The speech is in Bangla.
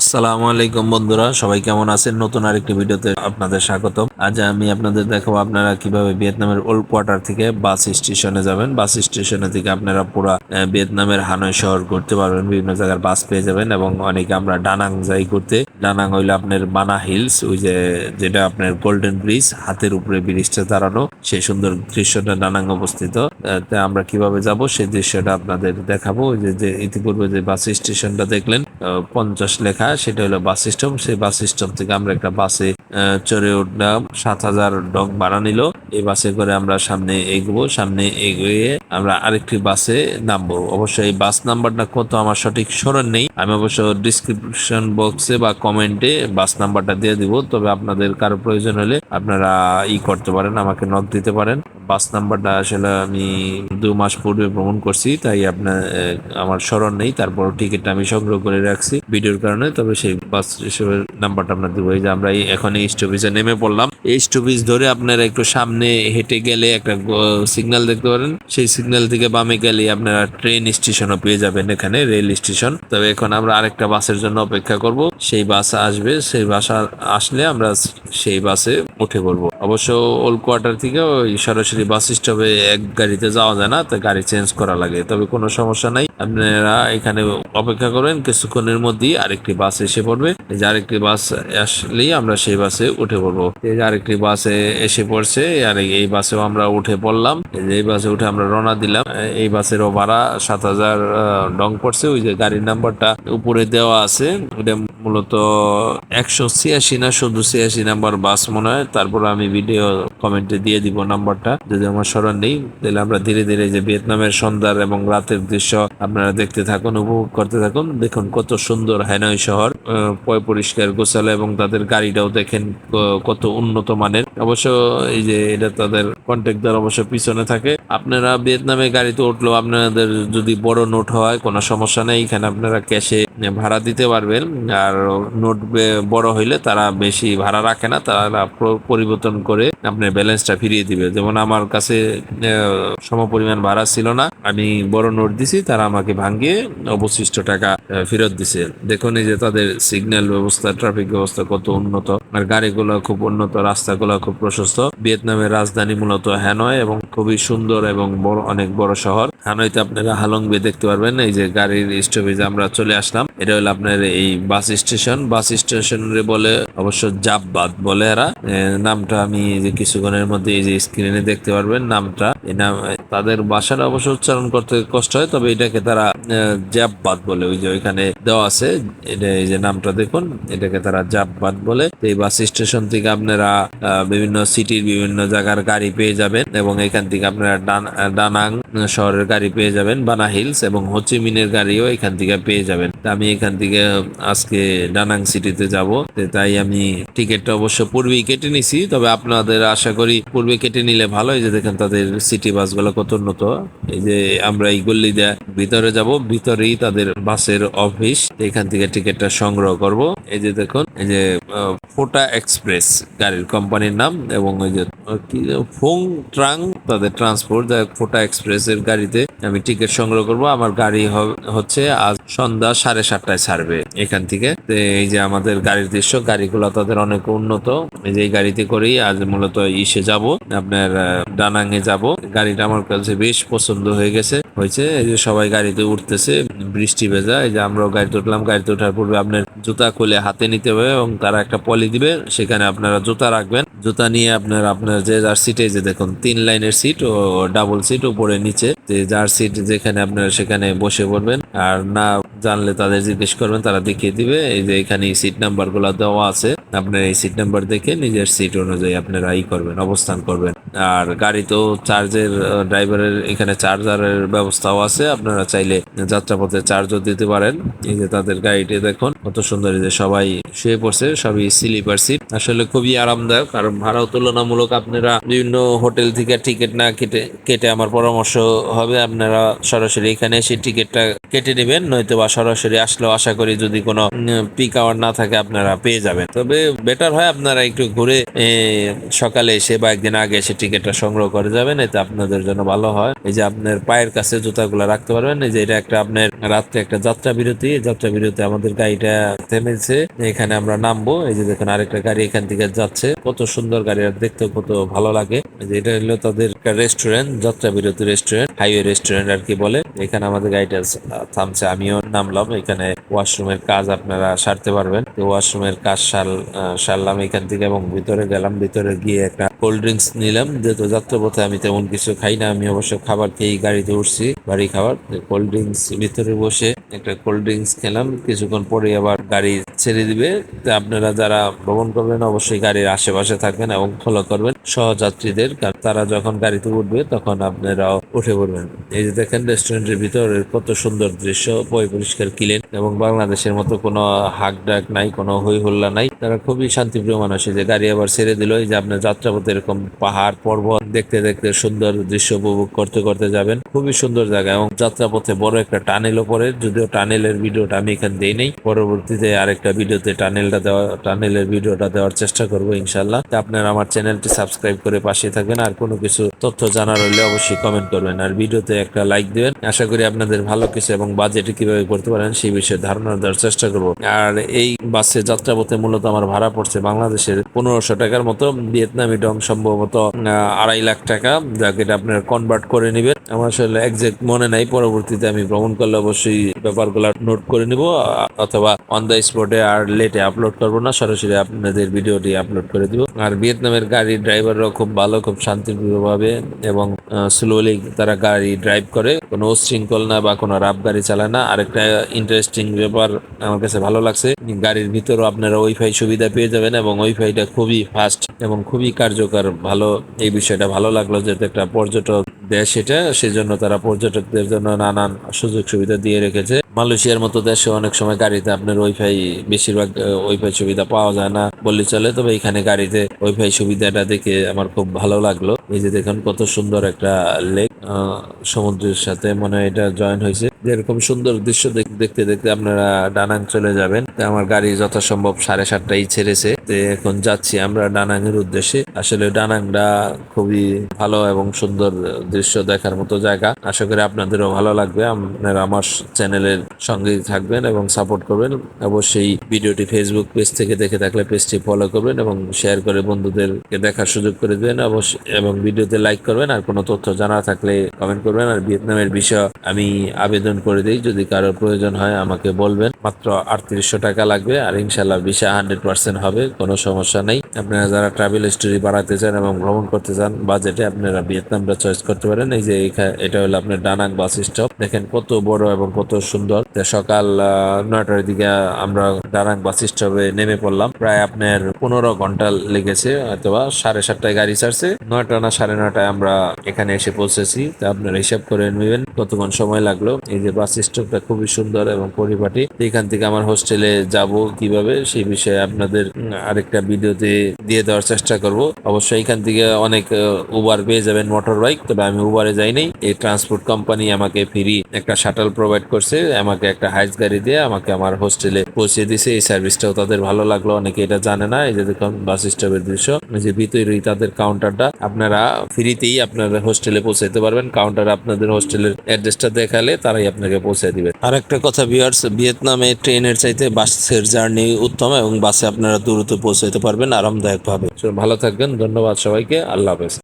আসসালামু আলাইকুম বন্ধুরা, সবাই কেমন আছেন? নতুন আরেকটি ভিডিওতে আপনাদের স্বাগত আজ আমি আপনাদের দেখাবো আপনারা কীভাবে ভিয়েতনামের ওল্ড কোয়ার্টার থেকে বাস স্টেশনে যাবেন। বাস স্টেশনে থেকে আপনারা পুরো ভিয়েতনামের হানয় শহর ঘুরতে পারবেন, বিভিন্ন জায়গার বাস পেয়ে যাবেন এবং অনেকে আমরা ডানাং যাই ঘুরতে। ডানাং হইল আপনার বানা হিলস, ওই যে, যেটা আপনার গোল্ডেন ব্রিজ, হাতের উপরে ব্রিজটা দাঁড়ানো, সেই সুন্দর দৃশ্যটা ডানাং অবস্থিত। তা আমরা কীভাবে যাব সেই দৃশ্যটা আপনাদের দেখাবো। ওই যে ইতিপূর্বে যে বাস স্টেশনটা দেখলেন পঞ্চাশ লেখা সেটা হলো বাস সিস্টেম সেই বাস সিস্টেম থেকে আমরা একটা বাসে চড়ে উঠলাম। সাত হাজার ডং ভাড়া নিল। এই বাসে করে আমরা সামনে এগোবো। সামনে এগিয়ে আমরা আরেকটি বাসে নামবো। অবশ্যই এই বাস নাম্বারটা কত আমার সঠিক স্মরণ নেই। আমি অবশ্য ডিসক্রিপশন বক্সে বা কমেন্টে বাস নাম্বারটা দিয়ে দিব। তবে আপনাদের কারও প্রয়োজন হলে আপনারা ই করতে পারেন, আমাকে নক দিতে পারেন। বাস নাম্বারটা আসলে আমি দু মাস পূর্বে ভ্রমণ করছি, তাই আপনার আমার স্মরণ নেই। তারপর টিকিটটা আমি সংগ্রহ করে রাখছি ভিডিওর কারণে। তবে সেই বাস হিসেবে নাম্বারটা আপনার দেবো। এই যে আমরা এখন এই স্টপেজে নেমে পড়লাম। এই স্টপেজ ধরে আপনারা একটু সামনে হেঁটে গেলে একটা সিগন্যাল দেখতে পারেন। সেই সিগন্যাল থেকে বামে গেলে আপনারা ট্রেন স্টেশনও পেয়ে যাবেন এখানে, রেল স্টেশন। তবে এখন আমরা আরেকটা বাসের জন্য অপেক্ষা করব। সেই বাস আসবে। সেই বাস আসলে আমরা সেই বাসে উঠে পড়ব। অবশ্য ওল্ড কোয়ার্টার থেকে ওই সরাসরি বাস স্টপে এক গাড়িতে যাওয়া যায় না, তো গাড়ি চেঞ্জ করা লাগে। তবে কোনো সমস্যা নাই। আপনারা এখানে অপেক্ষা করেন, কিছুক্ষণের মধ্যেই আরেকটি বাস এসে পড়বে। যে আরেকটি বাস আসলেই আমরা সেই বাসে উঠে পড়ব। আরেকটি বাসে এসে পড়ছে, আর এই- বাসেও আমরা উঠে পড়লাম। এই বাসে উঠে আমরা রওনা দিলাম। এই বাসেরও ভাড়া সাত হাজার ডং পড়ছে। ওই যে গাড়ির নাম্বারটা উপরে দেওয়া আছে। এটা মূলত একশো ছিয়াশি না, শুধু ছিয়াশি নাম্বার বাস মনে হয়। তারপর আমি ভিডিও কমেন্টে দিয়ে দিব নাম্বারটা যদি আমার স্মরণ নেই, তাহলে আমরা ধীরে ধীরে যে ভিয়েতনামের সন্ধ্যার এবং রাতের দৃশ্য আপনারা দেখতে থাকুন, উপভোগ করতে থাকুন। দেখুন কত সুন্দর হ্যানয় শহর পয় পরিষ্কার গোছালো এবং তাদের গাড়িটাও দেখেন কত উন্নত মানের। অবশ্য এই যে এটা তাদের কন্ট্রাক্টর অবশ্য পিছনে থাকে। আপনারা ভিয়েতনামে গাড়িতে উঠলেও আপনাদের যদি বড় নোট হয়, কোনো সমস্যা নেই। এখানে আপনারা ক্যাশে ভাড়া দিতে পারবেন। আর নোট বড় হইলে তারা বেশি ভাড়া রাখে না। তারা প্র- পরিবর্তন করে আপনার ব্যালেন্সটা ফিরিয়ে দিবে। যেমন আমার কাছে সম পরিমাণ ভাড়া ছিল না, আমি বড় নোট দিছি, তারা আমাকে ভাঙিয়ে অবশিষ্ট টাকা ফেরত দিছে। দেখুন এই যে তাদের সিগন্যাল ব্যবস্থা ট্রাফিক ব্যবস্থা কত উন্নত। আর গাড়িগুলো খুব উন্নত, রাস্তাগুলো খুব প্রশস্ত। ভিয়েতনামের রাজধানী মূলত হ্যানয় এবং খুবই সুন্দর এবং বড়, অনেক বড় শহর। হানয়তে আপনারা হালং বে দেখতে পারবেন, এই যে গাড়ির স্টপেজে আমরা চলে আসলাম। এটা হলো আপনার এই বাস স্টেশন। বাস স্টেশন বলে অবশ্য জাববাদ বলে এরা। নামটা আমি যে কিছুক্ষণের মধ্যে এই যে স্ক্রিনে দেখতে পারবেন নামটা। এই নাম তাদের ভাষাটা অবশ্য উচ্চারণ করতে কষ্ট হয়, তবে এটাকে তারা জাববাদ বলে। ওই যে ওইখানে দেওয়া আছে, এটা এই যে নামটা দেখুন, এটাকে তারা জাববাদ বলে। এই বাস স্টেশন থেকে আপনারা বিভিন্ন সিটির বিভিন্ন জায়গার গাড়ি পেয়ে যাবেন এবং এখান থেকে আপনারা ডান- শহরের গাড়ি পেয়ে যাবেন, বানা হিলস এবং হোচিমিনের গাড়িও এখান থেকে পেয়ে যাবেন। আমি এখান থেকে আজকে ডানাং সিটিতে যাব তাই আমি টিকিটটা অবশ্য পূর্বেই কেটে নিছি, তবে আপনাদের আশা করি পূর্বে কেটে নিলে ভালো যে দেখেন তাদের সিটি বাসগুলো কত উন্নত এই যে আমরা এই গল্লি দিয়ে ভিতরে যাব, ভিতরেই তাদের বাসের অফিস এখান থেকে টিকিটটা সংগ্রহ করব। এই যে দেখুন, এই যে ফোটা এক্সপ্রেস গাড়ির কোম্পানির নাম এবং ওই যে ফোং ট্রাং তাদের ট্রান্সপোর্ট যা ফোটা এক্সপ্রেস এর গাড়িতে আমি টিকিট সংগ্রহ করব। আমার গাড়ি হচ্ছে আজ সন্ধ্যা সাড়ে সাতটায় ছাড়বে এখান থেকে। এই যে আমাদের গাড়ির দৃশ্য, গাড়িগুলো তাদের অনেক উন্নত। এই যে গাড়িতে করেই আজ মূলত ইসে যাব, আপনার ডানাঙে যাব। গাড়িটা আমার কাছে বেশ পছন্দ হয়ে গেছে, হয়েছে। এই যে সবাই গাড়িতে উঠতেছে, বৃষ্টি ভেজা। এই যে আমরাও গাড়িতে উঠলাম। গাড়িতে ওঠার পূর্বে আপনার জুতা খুলে হাতে নিতে হবে এবং তারা একটা পলি দিবে, সেখানে আপনারা জুতা রাখবেন। জুতা নিয়ে আপনার আপনার যে যার সিটে যে দেখুন, তিন লাইনের সিট ও ডাবল সিট উপরে, নিচে। যে যার সিট যেখানে আপনারা সেখানে বসে পড়বেন। আর না জানলে তাদের জিজ্ঞেস করবেন, তারা দেখিয়ে দিবে। এই যে এখানে সিট নাম্বারগুলো দেওয়া আছে, আপনার এই সিট নাম্বার দেখে নিজের সিট অনুযায়ী আপনারা ই করবেন, অবস্থান করবেন। আর গাড়িতেও চার্জের ড্রাইভারের এখানে চার্জারের ব্যবস্থাও আছে। আপনারা চাইলে যাত্রাপথে চার্জও দিতে পারেন। এই যে তাদের গাড়িটি দেখুন, কত সুন্দর যে সবাই শুয়ে পড়ছে, সবই স্লিপার সিট আসলে খুবই আরামদায়ক, কারণ ভাড়াও তুলনামূলক আপনারা বিভিন্ন হোটেল থেকে টিকিট না কেটে কেটে আমার পরামর্শ হবে, আপনারা সরাসরি এখানে এসে টিকিটটা কেটে নেবেন নয়তো সরাসরি আসলেও আশা করি যদি কোনো পিক আওয়ার না থাকে আপনারা পেয়ে যাবেন। তবে বেটার হয় আপনারা একটু ঘুরে সকালে এসে বা একদিন আগে এসে টিকিটটা সংগ্রহ করে যাবেন, এতে আপনাদের জন্য ভালো হয়। এই যে আপনার পায়ের কাছে জুতাগুলো রাখতে পারবেন, এই যে এটা একটা আপনার রাত্রে একটা যাত্রা বিরতি যাত্রা বিরতি আমাদের গাড়িটা থেমেছে, এখানে আমরা নামবো, এই যে দেখুন আরেকটা গাড়ি এখান থেকে যাচ্ছে, কত সুন্দর গাড়ি, আর দেখতে কত ভালো লাগে। এটা হলো তাদের রেস্টুরেন্ট যাত্রা বিরতি রেস্টুরেন্ট হাইওয়ে রেস্টুরেন্ট আর কি বলে, এখানে আমাদের গাড়িটা থামছে, আমিও নামলাম, এখানে ওয়াশরুমের কাজ আপনারা সারতে পারবেন। তো ওয়াশরুমের কাজ সার সারলাম এখান থেকে এবং ভিতরে গেলাম, ভিতরে গিয়ে একটা কোল্ড ড্রিঙ্কস নিলাম। যেহেতু যাত্রাপথে আমি তেমন কিছু খাই না, আমি অবশ্য খাবার খেয়েই গাড়িতে উঠছি, বাড়ি খাবার। কোল্ড ড্রিঙ্কস ভিতরে বসে একটা কোল্ড ড্রিঙ্কস খেলাম, কিছুক্ষণ পরে আবার গাড়ি ছেড়ে দিবে। আপনারা যারা ভ্রমণ করবেন, অবশ্যই গাড়ির আশেপাশে থাকবেন এবং ফলো করবেন সহযাত্রীদের তারা যখন গাড়িতে উঠবে, তখন আপনারাও উঠে পড়বেন। এই যে দেখেন রেস্টুরেন্টের ভিতরে কত সুন্দর দৃশ্য পয় পরিষ্কার ক্লিন এবং বাংলাদেশের মতো কোনো হাক ডাক নাই, কোনো হই হল্লা নাই। তারা খুবই শান্তিপ্রিয় মানুষ। যে গাড়ি আবার ছেড়ে দিল যে আপনার যাত্রাপথে এরকম পাহাড়, পর্বত দেখতে দেখতে সুন্দর দৃশ্য উপভোগ করতে করতে যাবেন। খুবই সুন্দর জায়গা এবং যাত্রাপথে বড় একটা টানেলও পড়ে যদিও টানেলের ভিডিওটা আমি এখানে দেই নেই। পরবর্তীতে আরেকটা ভিডিওতে টানেলটা দেওয়া টানেলের ভিডিওটা দেওয়ার চেষ্টা করব ইনশাল্লাহ আপনারা আমার চ্যানেলটি সাবস্ক্রাইব করে পাশে থাকবেন। আর কোনো কিছু তথ্য জানার হলে অবশ্যই কমেন্ট করবেন। আর ভিডিওতে একটা লাইক দিবেন। আশা করি আপনাদের ভালো কিছু এবং বাজেটে কীভাবে করতে পারেন সেই বিষয়ে ধারণা দেওয়ার চেষ্টা করব। আর এই বাসে যাত্রাপথে মূলত আমার ভাড়া পড়ছে বাংলাদেশের পনেরোশো টাকার মতো। ভিয়েতনামি ডং সম্ভবত আড়াই লাখ টাকা। যাকে আপনার কনভার্ট করে নেবেন। আমার আসলে একজ্যাক্ট মনে নাই। পরবর্তীতে আমি ভ্রমণ করলে অবশ্যই ব্যাপারগুলো নোট করে নিব। অথবা অন দ্য স্পটে আর লেটে আপলোড করব না। সরাসরি আপনাদের ভিডিওটি আপলোড করে দিব। আর ভিয়েতনামের গাড়ির ড্রাইভাররাও খুব ভালো, খুব শান্তিপ্রিয়ভাবে এবং স্লোলি তারা গাড়ি ড্রাইভ করে, কোনো উশৃঙ্খল না বা কোনো রাফ গাড়ি চালায় না। আরেকটা ইন্টারেস্টিং ব্যাপার আমার কাছে ভালো লাগছে, গাড়ির ভিতরেও আপনারা ওয়াইফাই সুবিধা পেয়ে যাবেন এবং ওয়াইফাইটা খুবই ফাস্ট এবং খুবই কার্যকর। ভালো, এই বিষয়টা ভালো লাগল যেহেতু একটা পর্যটক দেশ এটা, সেজন্য তারা পর্যটকদের জন্য নানান সুযোগ সুবিধা দিয়ে রেখেছে। মালয়েশিয়ার মতো দেশে অনেক সময় গাড়িতে আপনার ওয়াইফাই বেশিরভাগ ওয়াইফাই সুবিধা পাওয়া যায় না বললে চলে, তবে এখানে গাড়িতে ওয়াইফাই সুবিধাটা দেখে আমার খুব ভালো লাগল। এই যে দেখুন কত সুন্দর একটা লেক সমুদ্রের সাথে মনে হয় এটা জয়েন হয়েছে। এরকম সুন্দর দৃশ্য দেখতে দেখতে আপনারা ডানাং চলে যাবেন। আমার গাড়ি যথাসম্ভব সাড়ে সাতটাই ছেড়েছে। এখন যাচ্ছি আমরা ডানাং এর উদ্দেশ্যে। আসলে ডানাংটা খুবই ভালো এবং সুন্দর দৃশ্য দেখার মতো জায়গা। আশা করি আপনাদেরও ভালো লাগবে। আপনারা আমার চ্যানেলের সঙ্গেই থাকবেন এবং সাপোর্ট করবেন। অবশ্যই ভিডিওটি ফেসবুক পেজ থেকে দেখে থাকলে পেজটি ফলো করবেন এবং শেয়ার করে বন্ধুদেরকে দেখার সুযোগ করে দেবেন। অবশ্যই এবং ভিডিওতে লাইক করবেন। আর কোনো তথ্য জানা থাকলে কমেন্ট করবেন। আর ভিয়েতনামের বিষয় আমি আবেদন করে দিই। যদি কারোর প্রয়োজন হয় আমাকে বলবেন। মাত্র আটত্রিশশো টাকা লাগবে। আর ইনশাল্লাহ ভিসা হান্ড্রেড পার্সেন্ট হবে। কোনো সমস্যা নেই। আপনারা যারা ট্রাভেল হিস্টোরি বাড়াতে চান এবং ভ্রমণ করতে চান বাজেটে আপনারা ভিয়েতনামটা চয়েস করতে পারেন। এই যে এটা হলো আপনার ডানাং বাস স্টপ দেখেন কত বড় এবং কত সুন্দর। সকাল নয়টার দিকে আমরা ডানাং বাস স্টপে নেমে পড়লাম। প্রায় আপনার পনেরো ঘণ্টা লেগেছে। অথবা সাড়ে সাতটায় গাড়ি ছাড়ছে। নয়টা না সাড়ে নয়টায় আমরা এখানে এসে পৌঁছেছি। তা আপনারা হিসাব করে নেবেন কতক্ষণ সময় লাগল। এই যে বাস স্টপটা খুবই সুন্দর এবং পরিপাটি। এখান থেকে আমার হোস্টেলে যাব কীভাবে সেই বিষয়ে আপনাদের আরেকটা ভিডিওতে দিয়ে দেওয়ার চেষ্টা করব। অবশ্যই এখান থেকে অনেক উবার পেয়ে যাবেন মোটর বাইক তবে আমি উবারে যাইনি এই ট্রান্সপোর্ট কোম্পানি আমাকে ফ্রি একটা শাটল প্রোভাইড করছে। আমাকে একটা হাইস গাড়ি দিয়ে আমাকে আমার হোস্টেলে পৌঁছে দিছে। এই সার্ভিসটাও তাদের ভালো লাগল। অনেকে এটা জানে না। এই যে দেখুন বাস স্টপের দৃশ্য। যে ভিতরেই তাদের কাউন্টারটা আপনারা ফ্রিতেই আপনার হোস্টেলে পৌঁছাইতে পারবেন। কাউন্টার আপনাদের হোস্টেলের অ্যাড্রেসটা দেখালে তারাই আপনাকে পৌঁছে দিবে। আর একটা কথা ভিউয়ার্স ভিয়েতনামে ট্রেনের চাইতে বাসের জার্নি উত্তম এবং বাসে আপনারা দ্রুত পৌঁছাইতে পারবেন, আরামদায়কভাবে। ভালো থাকবেন, ধন্যবাদ সবাইকে, আল্লাহ হাফেজ।